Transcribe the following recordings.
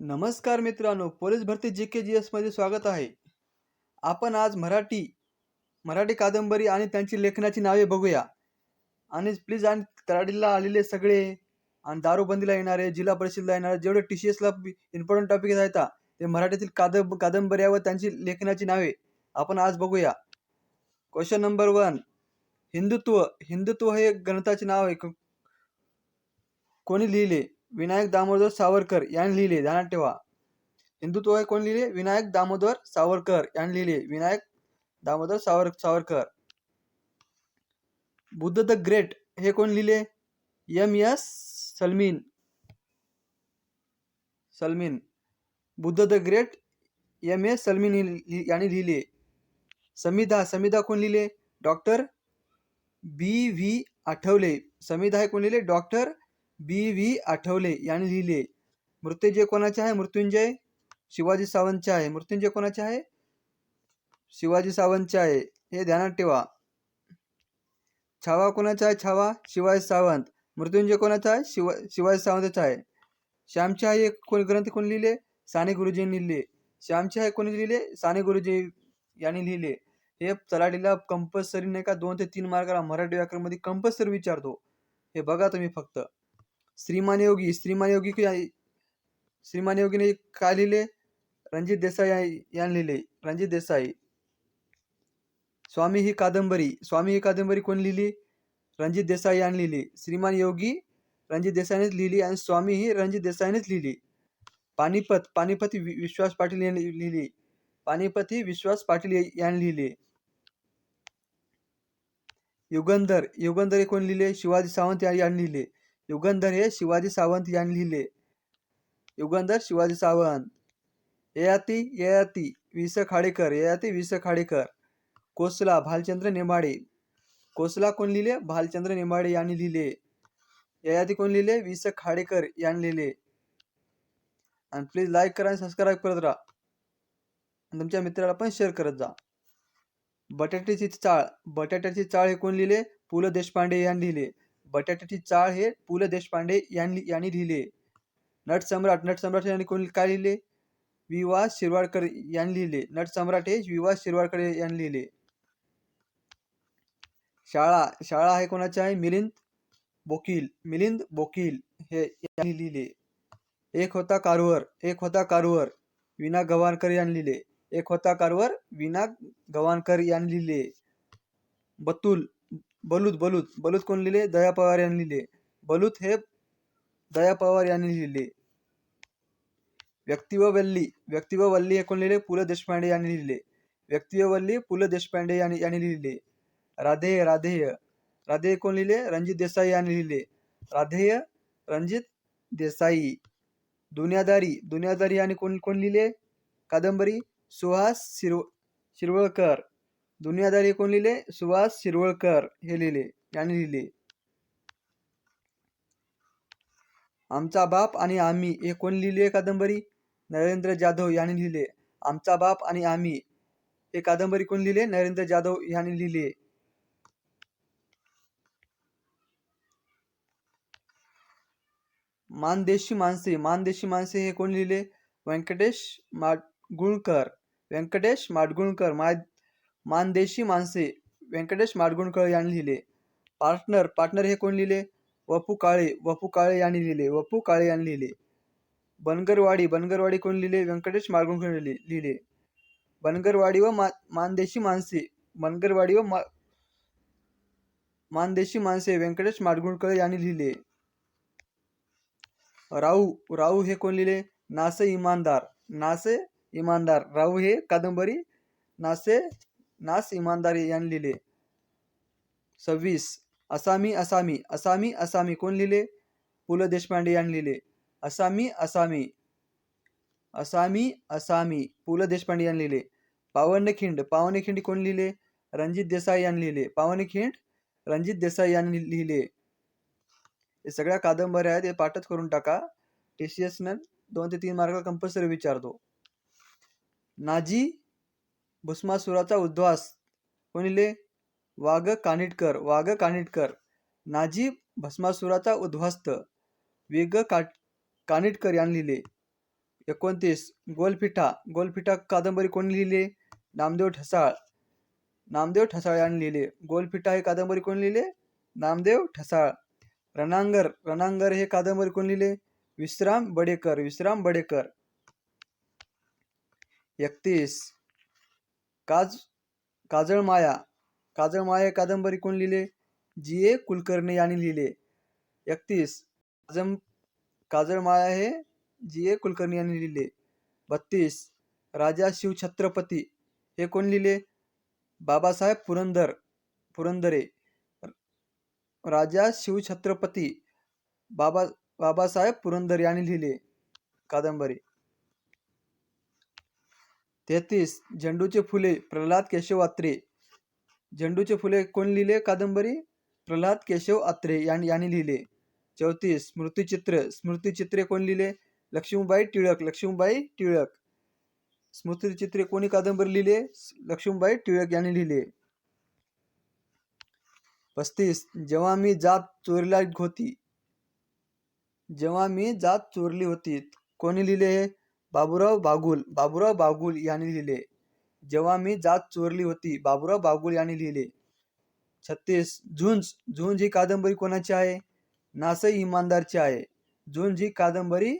नमस्कार मित्रांनो पोलीस भरती जी के जी एसमध्ये स्वागत आहे. आपण आज मराठी मराठी कादंबरी आणि त्यांची लेखनाची नावे बघूया. आणि प्लीज आणि तराडीला आलेले सगळे आणि दारूबंदीला येणारे जिल्हा परिषदला येणारे जेवढे टी सी एसला इम्पॉर्टंट टॉपिक आहेत ते मराठीतील कादंब कादंबऱ्या व त्यांची लेखनाची नावे आपण आज बघूया. Question number one Hindutva Hindutva हे ग्रंथाचे नाव आहे. कोणी लिहिले? विनायक दामोदर सावरकर यांनी लिहिले. ध्यानात ठेवा. हिंदुत्व हे कोण लिहिले? विनायक दामोदर सावरकर यांनी लिहिले. विनायक दामोदर सावर सावरकर. बुद्ध द ग्रेट हे कोण लिहिले? एम एस सलमीन. Salmeen. Buddha the great M S Salmeen यांनी लिहिले. समिधा समिधा कोण लिहिले? Doctor B V Athavale. Samidha हे कोण लिहिले? डॉक्टर बी व्ही आठवले यांनी लिहिले. मृत्युंजय कोणाचे आहे? मृत्युंजय शिवाजी सावंतचे आहे. मृत्युंजय कोणाचे आहे? शिवाजी सावंतचे आहे. हे ध्यानात ठेवा. छावा कोणाचा आहे? छावा शिवाजी सावंत. मृत्युंजय कोणाचा आहे? शिवा शिवाजी सावंतचा आहे. श्यामचे आहे हे कोण ग्रंथ कोण लिहिले? साने गुरुजींनी लिहिले. श्यामचे आहे कोणी लिहिले? साने गुरुजी यांनी लिहिले. हे तलाठीला कंपल्सरी नाही का दोन ते तीन मार्काला मराठी व्याकरणमध्ये कंपल्सरी विचारतो. हे बघा तुम्ही फक्त. श्रीमान योगी श्रीमान योगी श्रीमान योगीने काय लिहिले रणजित देसाई यांनी लिहिले रणजित देसाई. स्वामी ही कादंबरी. स्वामी ही कादंबरी कोण लिहिली रणजित देसाई यांनी लिहिली श्रीमान योगी रणजित देसाईनेच लिहिली आणि स्वामी ही रणजित देसाईनेच लिहिली पानिपत पानिपत वि- विश्वास पाटील यांनी लिहिली पानिपत ही विश्वास पाटील यांनी लिहिली युगंधर युगंधर हे कोण लिहिले शिवाजी सावंत यांनी लिहिले युगंधर हे शिवाजी सावंत यांनी लिहिले. युगंधर शिवाजी सावंत ययाती ययाती वि स खाडेकर ययाती वि स खाडेकर कोसला भालचंद्र नेमाडे. कोसला कोण लिहिले? भालचंद्र नेमाडे यांनी लिहिले. ययाती कोण लिहिले? वि स खाडेकर यांनी लिहिले. आणि प्लीज लाईक करा आणि सबस्क्राईब करत राहा. आणि तुमच्या मित्राला पण शेअर करत जा. बटाट्याची चाळ बटाट्याची चाळ हे कोण लिहिले? पु ल देशपांडे यांनी लिहिले. बटाट्याची चाळ हे पु ल देशपांडे यांनी यांनी लिहिले. नट सम्राट नट सम्राट यांनी कोणी काय लिहिले? वि वा. शिरवाडकर यांनी लिहिले. नट सम्राट हे वि. वा शिरवाडकर यांनी लिहिले. शाळा शाळा आहे कोणाची आहे? मिलिंद बोकील मिलिंद बोकील हे यांनी लिहिले. एक होता कारवर एक होता कारवर विना गवाणकर यांनी लिहिले. एक होता कारवर विना गवाणकर यांनी लिहिले. बतूल बलूत बलूत. बलूत कोण लिहिले? दया पवार यांनी लिहिले. बलूत हे दया पवार यांनी लिहिले. व्यक्ती व वल्ली. व्यक्ती व वल्ली हे कोण लिहिले? पु ल देशपांडे यांनी लिहिले. व्यक्ती व वल्ली पु ल देशपांडे यांनी यांनी लिहिले. राधेय राधेय. राधेय कोण लिहिले? रणजित देसाई यांनी लिहिले. राधेय रणजित देसाई. दुनियादारी. दुनियादारी यांनी कोण कोण लिहिले? कादंबरी. सुहास शिरव शिरवळकर. दुनियादारी कोण लिहिले? सुहास शिरवळकर हे लिहिले. यांनी लिहिले. आमचा बाप आणि आम्ही हे कोण लिहिले कादंबरी? नरेंद्र जाधव यांनी लिहिले. आमचा बाप आणि आम्ही हे कादंबरी कोण लिहिले? नरेंद्र जाधव यांनी लिहिले. मानदेशी माणसे मानदेशी माणसे हे कोण लिहिले? व्यंकटेश माडगुळकर. व्यंकटेश माडगुळकर मा मानदेशी माणसे व्यंकटेश माडगुळकर यांनी लिहिले. पार्टनर पार्टनर हे कोण लिहिले? वपू काळे वपू काळे यांनी लिहिले. वपू काळे यांनी लिहिले. बनगरवाडी बनगरवाडी कोण लिहिले? व्यंकटेश माडगुणकर लिहिले. लिहिले. बनगरवाडी व मा मानदेशी माणसे बनगरवाडी व मा मानदेशी माणसे व्यंकटेश माडगुणकर यांनी लिहिले. राहू राहू हे कोण लिहिले? नासे इमानदार नासे इमानदार. राहू हे कादंबरी नासे नास इमानदार यांनी लिहिले सव्वीस, असामी असामी. असामी असामी कोण लिहिले पु ल देशपांडे यांनी लिहिले असामी असामी. असामी असामी. पु ल देशपांडे यांनी लिहिले पावनखिंड पावनखिंड कोण लिहिले रणजित देसाई यांनी लिहिले पावनखिंड रणजित देसाई यांनी लिहिले हे सगळ्या कादंबऱ्या आहेत, हे पाठच करून टाका. टी सी एस दोन ते तीन मार्क कंपल्सरी विचारतो. नाजी भस्मासुराचा उद्ध्वास कोण लिहिले वाघ कानिटकर वाघ कानिटकर. नाजी भस्मासुराचा उद्ध्वस्त वेग का कानिटकर यांनी लिहिले. एकोणतीस गोलपिठा. गोलपिठा कादंबरी कोणी लिहिले? नामदेव ठसाळ. नामदेव ठसाळ यांनी लिहिले. गोलपिठा हे कादंबरी कोणी लिहिले? नामदेव ठसाळ. रणांगर रणांगर हे कादंबरी कोणी लिहिले? विश्राम बडेकर विश्राम बडेकर. एकतीस काज काजळ माया काजळ माया हे कादंबरी कोण लिहिले? जी ए कुलकर्णी यांनी लिहिले. एकतीस काजम काजळ माया हे जी ए कुलकर्णी यांनी लिहिले. बत्तीस राजा शिवछत्रपती हे कोण लिहिले? बाबासाहेब पुरंदर पुरंदरे. राजा शिवछत्रपती बाबा बाबासाहेब पुरंदर यांनी लिहिले कादंबरी. तेहतीस झेंडूचे फुले प्रल्हाद केशव अत्रे झेंडूचे फुले कोण लिहिले? कादंबरी? प्रल्हाद केशव अत्रे यांनी यांनी लिहिले. चौतीस स्मृतिचित्र. स्मृतिचित्रे कोण लिहिले? लक्ष्मीबाई टिळक लक्ष्मीबाई टिळक. स्मृतिचित्रे कोणी कादंबरी लिहिले? लक्ष्मीबाई टिळक यांनी लिहिले. पस्तीस जेव्हा मी जात चोरीला होती जेव्हा मी जात चोरली होती कोणी लिहिले हे? बाबुराव बागुल बाबुराव बागुल यांनी लिहिले. जेव्हा मी जात चोरली होती बाबुराव बागुल यांनी लिहिले. छत्तीस झुंज झुंज ही कादंबरी कोणाची आहे? नास इमानदारची आहे. झुंज ही कादंबरी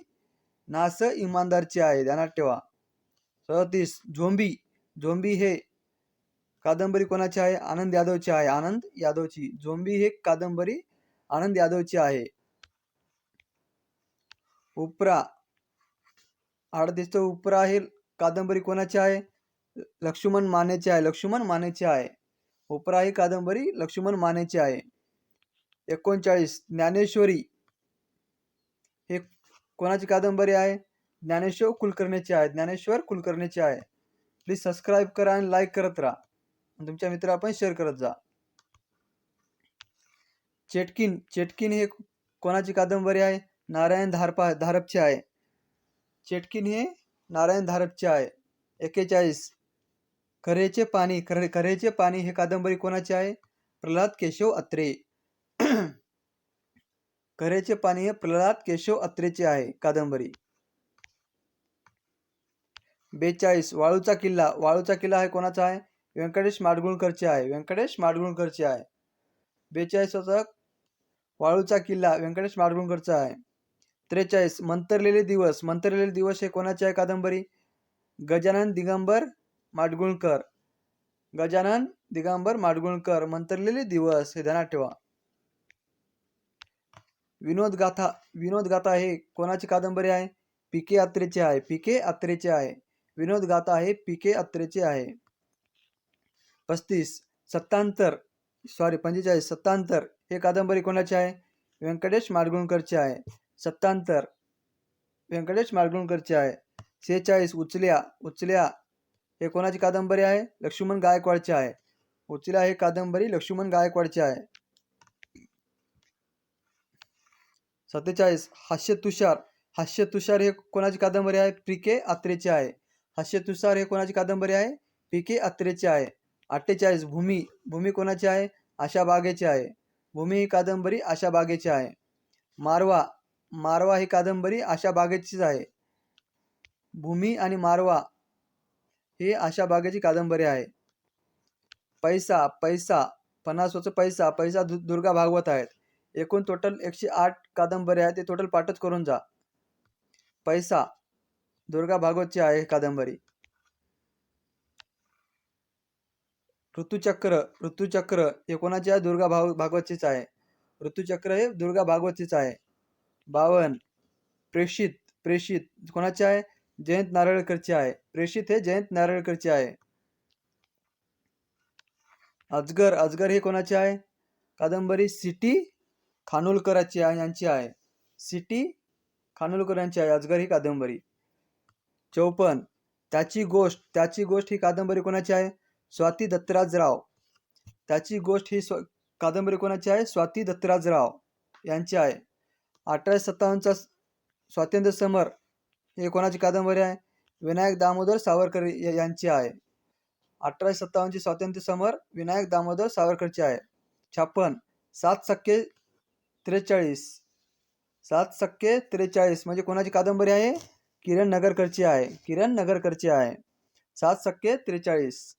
नास इमानदारची आहे. ध्यानात ठेवा. सदतीस झोंबी झोंबी हे कादंबरी कोणाची आहे? आनंद यादवची आहे. आनंद यादवची झोंबी हे कादंबरी आनंद यादवची आहे. उपरा अडतीस उपरा हे कादंबरी कोणाची आहे? लक्ष्मण मानेची आहे लक्ष्मण मानेची आहे. उपरा ही कादंबरी लक्ष्मण मानेची आहे. एकोणचाळीस ज्ञानेश्वरी. हे कोणाची कादंबरी आहे? ज्ञानेश्वर कुलकर्णीची आहे ज्ञानेश्वर कुलकर्णीची आहे. प्लीज सबस्क्राईब करा आणि लाईक करत राहा. तुमच्या मित्र पण शेअर करत जा. चेटकिन चेटकिन हे कोणाची कादंबरी आहे? नारायण धारपा धारपची आहे. चेटकिन हे नारायण धारपचे आहे एक्केचाळीस. करेचे पाणी करे करेचे पाणी हे कादंबरी कोणाचे आहे? प्रल्हाद केशव अत्रे. करेचे पाणी हे प्रल्हाद केशव अत्रेचे आहे कादंबरी. बेचाळीस. वाळूचा किल्ला. वाळूचा किल्ला हे कोणाचा आहे? व्यंकटेश माडगुळकरचे आहे. व्यंकटेश माडगुळकरचे आहे. बेचाळीस वाळूचा किल्ला व्यंकटेश माडगुळकरचा आहे. त्रेचाळीस. मंतरलेले दिवस. मंतरलेले दिवस हे कोणाची आहे कादंबरी? गजानन दिगंबर माडगुळकर. गजानन दिगंबर माडगुळकर. मंतरलेले दिवस हे ध्यानात ठेवा. विनोद गाथा. विनोद गाथा हे कोणाची कादंबरी आहे? पिके अत्रेची आहे. पिके अत्रेची आहे. विनोद गाथा हे पिके के अत्रेचे आहे. पस्तीस. सत्तांतर. सॉरी पंचेचाळीस. सत्तांतर. हे कादंबरी कोणाची आहे? व्यंकटेश माडगुळकरची आहे. सत्तांतर. व्यंकटेश माडगुळकरचे आहे. सेहेचाळीस. उचल्या. उचल्या. हे कोणाची कादंबरी आहे? लक्ष्मण गायकवाडची आहे. उचल्या हे कादंबरी लक्ष्मण गायकवाडची आहे. सत्तेचाळीस. हास्य तुषार. हास्य तुषार हे कोणाची कादंबरी आहे? पी के आत्रेची आहे. हास्य तुषार हे कोणाची कादंबरी आहे? पी के आत्रेची आहे. अठ्ठेचाळीस. भूमी. भूमी कोणाची आहे? आशा बागेची आहे. भूमी ही कादंबरी आशा बागेची आहे. मारवा. मारवा ही कादंबरी आशा बागेचीच आहे. भूमी आणि मारवा ही आशा बागेची कादंबरी आहे. पैसा पैसा पन्नास पैसा पैसा दु दुर्गा भागवत आहेत. एकूण टोटल एकशे आठ कादंबरी आहेत ते टोटल पाठच करून जा. पैसा दुर्गा भागवतची आहे कादंबरी. ऋतुचक्र ऋतुचक्र हे कोणाचे आहे दुर्गा भाग भागवतचीच आहे. ऋतुचक्र हे दुर्गा भागवतचीच आहे. बावन. प्रेषित प्रेषित. कोणाचे आहे? जयंत नारळकरचे आहे. प्रेषित हे जयंत नारळकरचे आहे. अजगर अजगर हे कोणाचे आहे? कादंबरी सिटी खानोलकराची आहे यांची आहे. सिटी खानोलकर यांची आहे अजगर ही कादंबरी. चौपन्न त्याची गोष्ट त्याची गोष्ट ही कादंबरी कोणाची आहे? स्वाती दत्तराजराव. त्याची गोष्ट ही स्व कादंबरी कोणाची आहे? स्वाती दत्तराजराव यांची आहे. अठराशे सत्तावन्नचा स्वातंत्र्य समर हे कोणाची कादंबरी आहे? विनायक दामोदर सावरकर यांची आहे. अठराशे सत्तावन्नची स्वातंत्र्य समर विनायक दामोदर सावरकरची आहे. छप्पन सात सक्के त्रेचाळीस. सात सक्के त्रेचाळीस म्हणजे कोणाची कादंबरी आहे? किरण नगरकरची आहे. किरण नगरकरची आहे. सात सक्के त्रेचाळीस.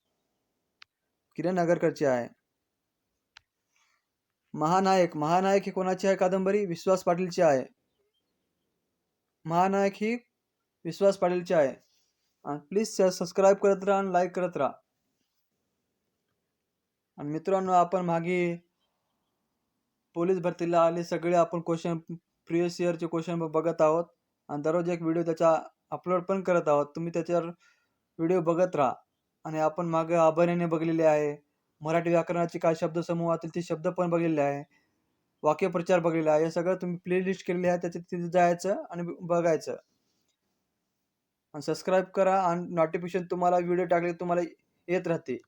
किरण नगरकरची आहे. महानायक महानायक ही कोणाची आहे कादंबरी? विश्वास पाटीलची आहे. महानायक ही विश्वास पाटीलची आहे. आणि प्लीज सबस्क्राईब करत राहा आणि लाईक करत राहा. आणि मित्रांनो आपण मागे पोलीस भरतीला आले. सगळे आपण क्वेश्चन प्रिवियस इयरचे क्वेश्चन बघत आहोत. आणि दररोज एक व्हिडिओ त्याचा अपलोड पण करत आहोत. तुम्ही त्याच्यावर व्हिडिओ बघत राहा. आणि आपण मागे आभार्याने बघलेले आहे. मराठी व्याकरणाचे काय शब्दसमूहातील ते शब्द पण बघितले आहे. वाक्यप्रचार बघलेला आहे. हे सगळं तुम्ही प्लेलिस्ट केलेली आहे. त्याच्यात तिथे जायचं आणि बघायचं. आणि सबस्क्राईब करा आणि नोटिफिकेशन तुम्हाला व्हिडिओ टाकले तुम्हाला येत राहते.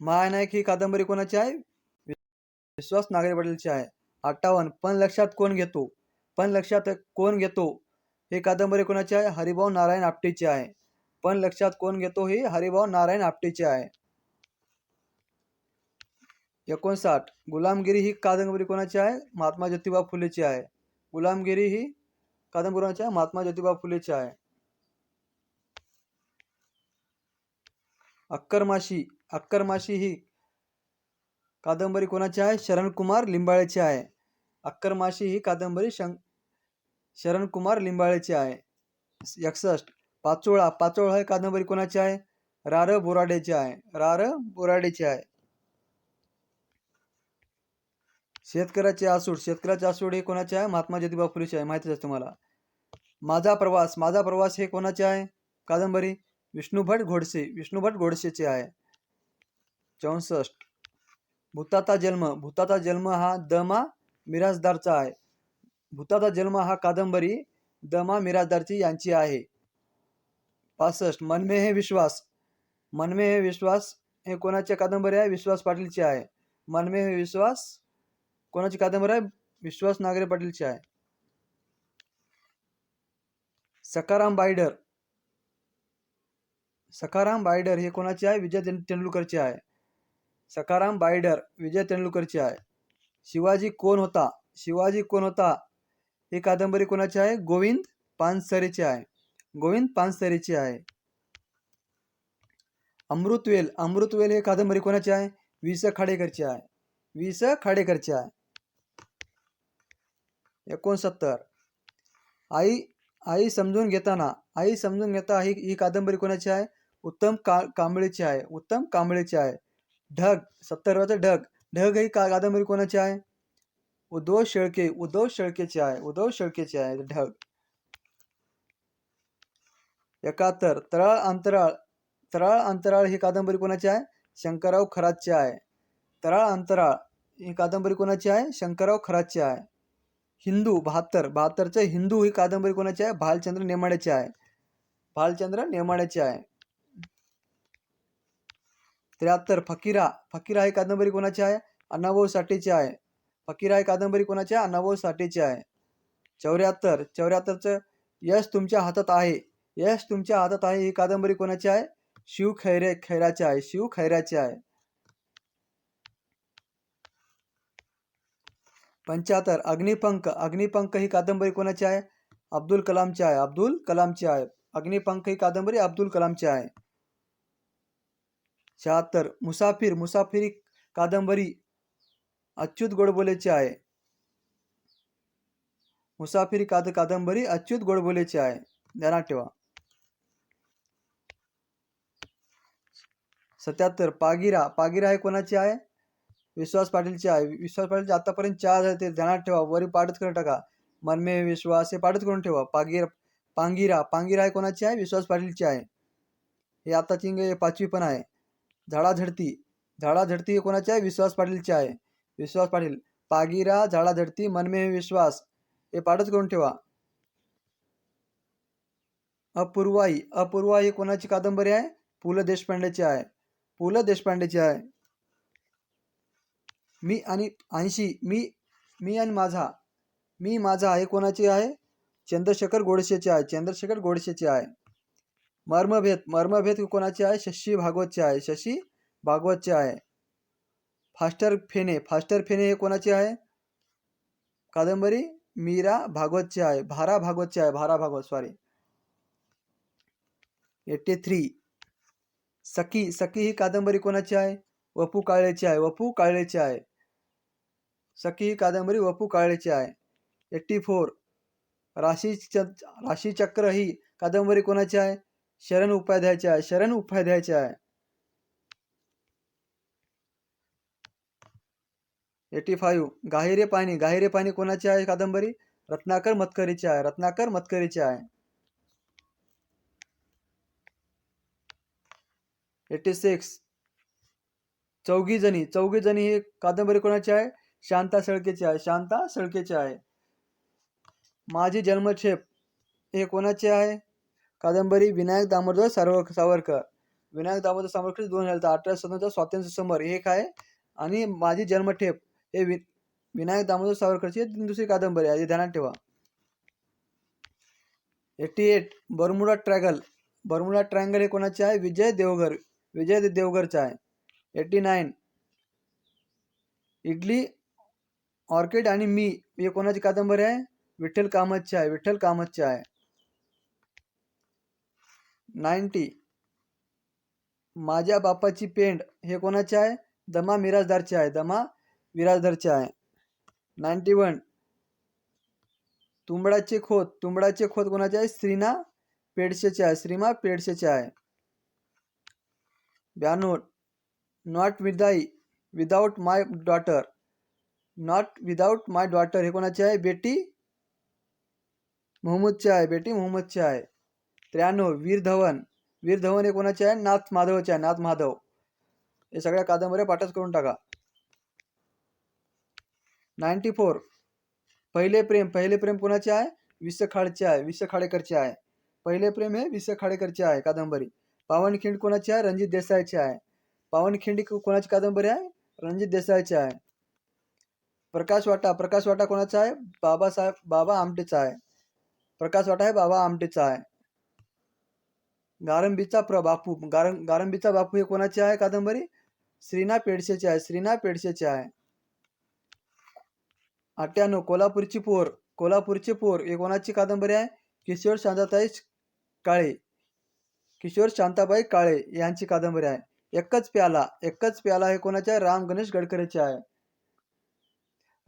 महानायक ही कादंबरी कोणाची आहे? विश्वास नागरे पाटीलची आहे. अठ्ठावन्न. पण लक्षात कोण घेतो? पण लक्षात कोण घेतो? हे कादंबरी कोणाची आहे? हरिभाऊ नारायण आपटेची आहे. पण लक्षात कोण घेतो ही हरिभाऊ नारायण आपटेची आहे. एकोणसाठ गुलामगिरी ही कादंबरी कोणाची आहे? महात्मा ज्योतिबा फुलेची आहे. गुलामगिरी ही कादंबरी कोणाची आहे? महात्मा ज्योतिबा फुलेची आहे. अक्करमाशी अक्करमाशी ही कादंबरी कोणाची आहे? शरणकुमार लिंबाळेची आहे. अक्करमाशी ही कादंबरी शं शरणकुमार लिंबाळेची आहे. एकसष्ट पाचोळा पाचोळा ही कादंबरी कोणाची आहे? रार बोराडेची आहे. रार बोराडेची आहे. शेतकऱ्याचे आसूड शेतकऱ्याचे आसूड हे कोणाचे आहे? महात्मा ज्योतिबा फुलेचे आहे. माहितीच आहे तुम्हाला. माझा प्रवास माझा प्रवास हे कोणाचे आहे? कादंबरी विष्णुभट घोडसे विष्णुभट घोडसेचे आहे. चौसष्ट. भूताचा जन्म भूताचा जन्म हा दमा मिराजदारचा आहे. भूताचा जन्म हा कादंबरी दमा मिराजदारची यांची आहे. पासष्ट. मनमे हे विश्वास. मनमे हे विश्वास हे कोणाची कादंबरी आहे? विश्वास पाटीलची आहे. मनमे हे विश्वास कोणाची कादंबरी आहे? विश्वास नागरे पाटीलची आहे. सकाराम बायडर. सकाराम बायडर हे कोणाचे आहे? विजय तें- तेंडुलकरचे आहे. सकाराम बायडर विजय तेंडुलकरची आहे. शिवाजी कोण होता? शिवाजी कोण होता? ही कादंबरी कोणाची आहे? गोविंद पानसरेची आहे. गोविंद पानसरेची आहे. अमृतवेल अमृतवेल हे कादंबरी कोणाची आहे? वि स खाडेकरची आहे. वि स खाडेकरची आहे. एकोणसत्तर. आई आई समजून घेताना आई समजून घेता ही ही कादंबरी कोणाची आहे? उत्तम का कांबळेची आहे. उत्तम कांबळेची आहे. ढग सत्तरवाचं ढग. ढग ही का कादंबरी कोणाची आहे? उद्धव शेळके उद्धव शेळकेची आहे. उद्धव शेळकेची आहे. ढग. एकाहत्तर. तरळ अंतराळ. तराळ अंतराळ ही कादंबरी कोणाची आहे? शंकरराव खरातची आहे. तराळ अंतराळ ही कादंबरी कोणाची आहे? शंकरराव खरातची आहे. हिंदू बहात्तर. बहात्तरचं हिंदू ही कादंबरी कोणाची आहे? भालचंद्र नेमाड्याची आहे. भालचंद्र नेमाड्याची आहे. त्र्याहत्तर. फकीरा. फकीरा ही कादंबरी कोणाची आहे? अण्णाभाऊ साठेची आहे. फकीरा ही कादंबरी कोणाची आहे? अण्णाभाऊ साठेची आहे. चौऱ्याहत्तर. चौऱ्याहत्तरचं यश तुमच्या हातात आहे. यश तुमच्या हातात आहे, ही कादंबरी कोणाची आहे? शिव खैरे, खैराची आहे, शिव खैराची आहे. पंच्याहत्तर, अग्निपंख अग्निपंख ही कादंबरी कोणाची आहे? अब्दुल कलामची आहे, अब्दुल कलामची आहे. अग्निपंख ही कादंबरी अब्दुल कलामची आहे. शहात्तर, मुसाफिर मुसाफिर कादंबरी अच्युत गोडबोलेची आहे. मुसाफिर काद, कादंबरी अच्युत गोडबोलेची आहे. ध्यानात ठेवा. सत्याहत्तर. पागिरा. पागिरा हे कोणाची आहे? विश्वास पाटीलची आहे. विश्वास पाटीलचे आतापर्यंत चार आहे ते ध्यानात ठेवा. वरी पाठच करून टाका. मनमे विश्वास हे पाठच करून ठेवा. पागिरा पांगिरा. पांगिरा हे कोणाची आहे? विश्वास पाटीलची आहे. हे आताची पाचवी पण आहे. झाडाझडती. झाडाझडती हे कोणाची आहे? विश्वास पाटीलची आहे. विश्वास पाटील. पागिरा झाडाझडती मनमे विश्वास. हे पाठच करून ठेवा. अपूर्वाई. अपूर्वाई ही कोणाची कादंबरी आहे? पु ल देशपांडेची आहे. पु ल देशपांडेची आहे. मी आणि ऐंशी मी मी आणि माझा मी माझा हे कोणाची आहे? चंद्रशेखर गोडसेचे आहे. चंद्रशेखर गोडसेचे आहे. मर्मभेद मर्मभेद कोणाचे आहे? शशी भागवतचे आहे. शशी भागवतचे आहे. फास्टर फेने फास्टर फेने हे कोणाचे आहे? कादंबरी मीरा भागवतचे आहे. भारा भागवतचे आहे. Bhara Bhagwat sorry eighty three. Sakhi Sakhi ही कादंबरी कोणाची आहे? वपू काळेची आहे. वपू काळेची आहे. सखी ही कादंबरी वपू काळेची आहे. Eighty four. राशी राशी चक्र ही कादंबरी कोणाची आहे? शरण उपाध्यायची आहे. शरण उपाध्यायची आहे. Eighty five. गाहिरे पाणी. गाहिरे पाणी कोणाची आहे कादंबरी? रत्नाकर मतकरीची आहे. रत्नाकर मतकरीची आहे. Eighty six. चौघी जणी चौघी जणी ही कादंबरी कोणाची आहे? शांता सळकेची आहे. शांता सळकेची आहे. माझी जन्मछेप हे कोणाची आहे? कादंबरी विनायक दामोदर सावर सावरकर. विनायक दामोदर सावरकर दोन हजार अठरा स्वतंत्र स्वातंत्र्य समर हे एक आहे. आणि माझी जन्मठेप हे वि विनायक दामोदर सावरकरची दुसरी कादंबरी आहे. ध्यानात ठेवा. Eighty eight. Bermuda triangle. Bermuda triangle हे कोणाचे आहे? विजय देवघर. विजय देवगरचा आहे. Eighty nine. इडली ऑर्किड आणि मी हे कोणाची कादंबरी आहे? विठ्ठल कामतची आहे. विठ्ठल कामतची आहे. नाईन्टी. माझ्या बापाची पेंड हे कोणाचे आहे? दमा मिराजदारचे आहे. दमा विराजदारचे आहे. Ninety one. तुंबडाचे खोत. तुंबडाचे खोत कोणाचे आहे? श्रीना पेडशेचे आहे. श्रीमा पेडशेचे आहे. ब्याण्णव not without without my daughter not without my daughter हे कोणाचे आहे? बेटी मोहम्मदचे आहे. बेटी मोहम्मदचे आहे. त्र्याण्णव वीर धवन. वीर धवन हे कोणाचे आहे? नाथ माधवचे आहे. नाथ माधव. हे सगळ्या कादंबऱ्या पाठच करून टाका. नाईन्टी फोर पहिले प्रेम. पहिले प्रेम कोणाचे आहे? विस खाडचे आहे. विस खाडेकरचे आहे. पहिले प्रेम हे विस खाडेकरचे आहे कादंबरी. पावनखिंड कोणाची आहे? रणजित देसाईची आहे. पावनखिंड कोणाची कादंबरी आहे? रणजित देसाईची आहे. प्रकाश वाटा प्रकाश वाटा कोणाचा आहे? बाबासाहेब बाबा आमटेचा आहे. प्रकाश वाटा आहे बाबा आमटेचा आहे. गारंबीचा प्र बापू गारं गारंबीचा बापू हे कोणाची आहे कादंबरी? श्रीना पेडशेची आहे श्रीना पेडशेची आहे. अठ्ठ्याण्णव कोल्हापूरची पोर कोल्हापूरची पोर हे कोणाची कादंबरी आहे? किशोर शांताताई काळे. किशोर शांताबाई काळे यांची कादंबरी आहे. एकच प्याला एकच प्याला हे कोणाचे आहे? राम गणेश गडकरीचे आहे.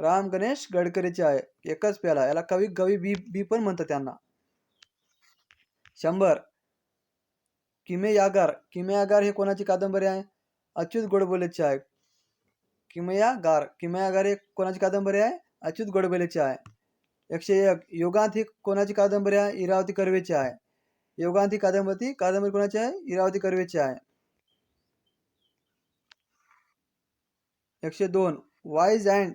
राम गणेश गडकरीचे आहे. एकच प्याला याला कवी कवी बी बी पण म्हणतात त्यांना. शंभर. किमे यागार किमे यागार हे कोणाची कादंबरी आहे? अच्युत गोडबोलेची आहे. किमया गार किमया गार हे कोणाची कादंबरी आहे? अच्युत गोडबोलेची आहे. एकशे एक. योगांत ही कोणाची कादंबरी आहे? इरावती कर्वेची आहे. योगांत कादंबरी कादंबरी कोणाची आहे? इरावती कर्वेची आहे. एकशे दोन. वाईज अँड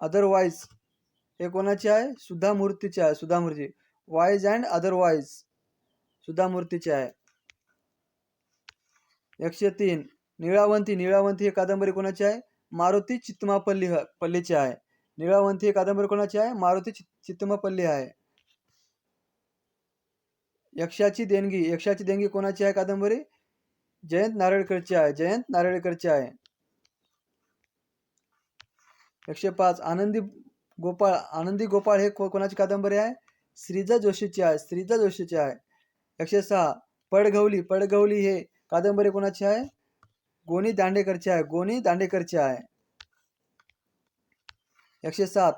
अदरवाईज हे कोणाची आहे? सुधा मूर्तीचे आहे. सुधा मूर्ती वाईज अँड अदरवाईज सुधा मूर्तीची आहे. एकशे तीन. निळावंती. निळावंती ही कादंबरी कोणाची आहे? मारुती चित्तमापल्ली ह पल्लीची आहे. निळावंती ही कादंबरी कोणाची आहे? मारुती चित्तमापल्ली आहे. यक्षाची देणगी यक्षाची देणगी कोणाची आहे कादंबरी? जयंत नारळकरची आहे जयंत नारळकरची आहे. एकशे पाच आनंदी गोपाळ आनंदी गोपाळ हे कोणाची कादंबरी आहे? श्रीजा जोशीची आहे श्रीजा जोशीची आहे. एकशे सहा पडघवली पडघवली हे कादंबरी कोणाची आहे? गोनी दांडेकरची आहे गोनी दांडेकरची आहे. एकशे सात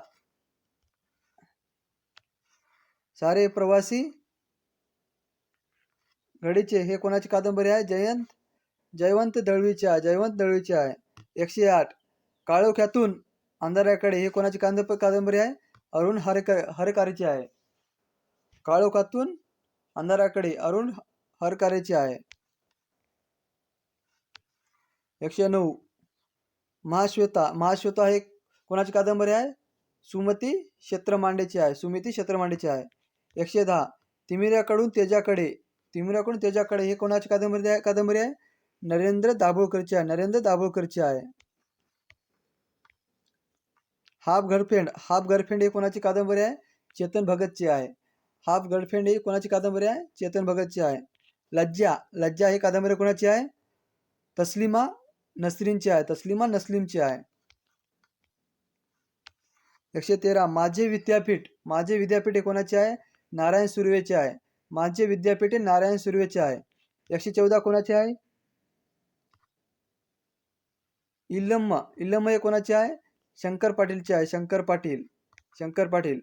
सारे प्रवासी घडीचे हे कोणाची कादंबरी आहे? जयंत? जयवंत दळवीची आहे जयवंत दळवीची आहे. एकशे आठ. काळोख्यातून अंधाऱ्याकडे हे कोणाची कादंब कादंबरी आहे? अरुण हरकर हरकारेची आहे. काळोखातून अंधाराकडे अरुण हरकारेची आहे. एकशे नऊ. महाश्वेता महाश्वेता हे कोणाची कादंबरी आहे? सुमती क्षेत्रमांडेची आहे सुमिती क्षेत्रमांडेची आहे. एकशे दहा. तिमिऱ्याकडून तेजाकडे तिमिराकडून त्याच्याकडे हे कोणाची कादंबरी आहे? कादंबरी आहे? नरेंद्र दाभोळकरची आहे. नरेंद्र दाभोळकरची आहे. हाफ गर्लफ्रेंड हाफ गर्लफ्रेंड ही कोणाची कादंबरी आहे? चेतन भगतची आहे. हाफ गर्लफ्रेंड ही कोणाची कादंबरी आहे? चेतन भगतची आहे. लज्जा लज्जा ही कादंबरी कोणाची आहे? तस्लिमा नसरींची आहे. तस्लिमा नसलीमची आहे. एकशे तेरा माझे विद्यापीठ माझे विद्यापीठ हे कोणाचे आहे? नारायण सुर्वेचे आहे. माझे विद्यापीठ नारायण सुर्वेचे आहे. एकशे चौदा कोणाचे आहे? इल्लम्मा. इल्लम्मा हे कोणाचे आहे? शंकर पाटीलचे आहे. शंकर पाटील. शंकर पाटील.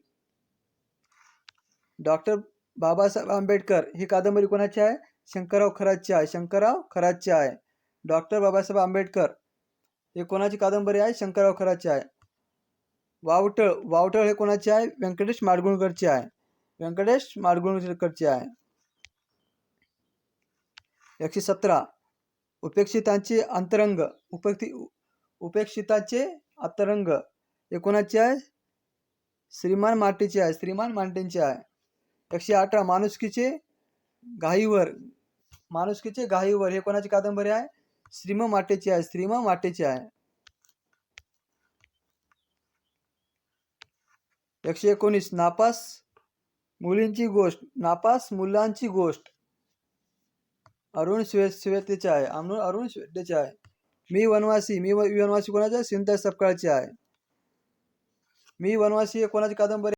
डॉक्टर बाबासाहेब आंबेडकर ही कादंबरी कोणाची आहे? शंकरराव खराची आहे. शंकरराव खराची आहे. डॉक्टर बाबासाहेब आंबेडकर हे कोणाची कादंबरी आहे? शंकरराव खराची आहे. वावटळ. वावटळ हे कोणाचे आहे? व्यंकटेश माडगुणकरचे आहे. व्यंकटेश माडगुणकरचे आहे. एकशे सतरा. उपेक्षितांचे अंतरंग. उपेक्षि उपेक्षिताचे अंतरंग. हे कोणाचे आहे. श्रीमान माटेचे आहे. श्रीमान मांटेंचे आहे. एकशे अठरा. माणुसकीचे घाईवर माणुसकीचे घाईवर हे कोणाची कादंबरी आहे? श्रीम माटेची आहे. श्रीम माटेची आहे. एकशे एकोणीस. नापास मुलींची गोष्ट नापास मुलांची गोष्ट. अरुण श्वे श्वेतेचे आहे. अरुण अरुण श्वेतेचे आहे. मी वनवासी मी वनवासी कोणाचे सिंता सपकाळचे आहे. मी वनवासी हे कोणाची कादंबरी